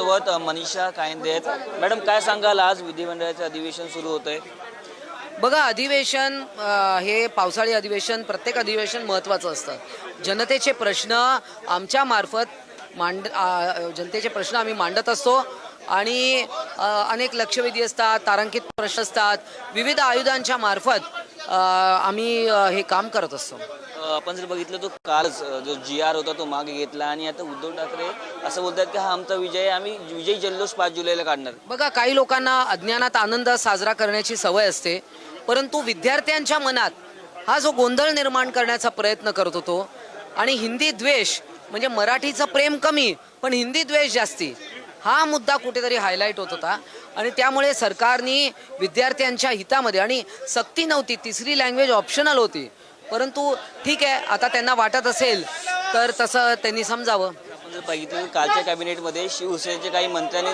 आपल्यासोबत मनीषा कायंदे आहेत. मॅडम काय सांगाल? आज विधिमंडळाचं अधिवेशन सुरू होत आहे बघा अधिवेशन अ, हे पावसाळी अधिवेशन प्रत्येक अधिवेशन महत्त्वाचं असतं. जनतेचे प्रश्न आमच्या मार्फत मांड जनतेचे प्रश्न आम्ही मांडत असतो. आणि अ, अनेक लक्षवेधी असतात तारांकित प्रश्न असतात. विविध आयुधांच्या मार्फत अ, आम्ही अ, हे काम करत असतो. आपण जर बघितलं तो कालच जो जी आर होता तो मागे घेतला. आणि आता उद्धव ठाकरे असं बोलतात की हा आमचा विजय आहे, आम्ही विजयी जल्लोष पाच जुलैला काढणार. बघा काही लोकांना अज्ञानात आनंद साजरा करण्याची सवय असते परंतु विद्यार्थ्यांच्या मनात हा जो गोंधळ निर्माण करण्याचा प्रयत्न करत होतो आणि हिंदी द्वेष म्हणजे मराठीचं प्रेम कमी पण हिंदी द्वेष जास्ती हा मुद्दा कुठेतरी हायलाईट होत होता. आणि त्यामुळे सरकारने विद्यार्थ्यांच्या हितामध्ये आणि सक्ती नव्हती तिसरी लँग्वेज ऑप्शनल होती परंतु ठीक आहे आता त्यांना वाटत असेल तर तसं त्यांनी समजावं. आपण जर बघितलं कालच्या कॅबिनेटमध्ये शिवसेनेच्या काही मंत्र्यांनी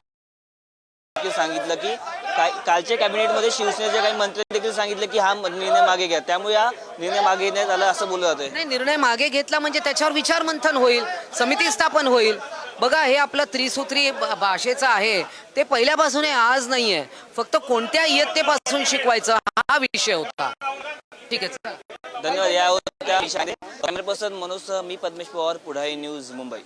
सांगितलं की काय कालच्या कॅबिनेटमध्ये शिवसेनेच्या काही मंत्र्यांनी देखील सांगितलं की हा निर्णय मागे घ्या. त्यामुळे हा निर्णय मागे घेण्यात आला असं बोललं जातंय. नाही निर्णय मागे घेतला म्हणजे त्याच्यावर विचार मंथन होईल समिती स्थापन होईल. बघा हे आपलं त्रिसूत्री भाषेचं आहे. ते पहिल्यापासून आहे आज नाही आहे फक्त कोणत्या इयत्तेपासून शिकवायचं हा विषय होता. ठीक आहे. धन्यवाद. या होत्या कॅमेरा पर्सन मनोज मी पद्मेश पवार पुढाई न्यूज मुंबई.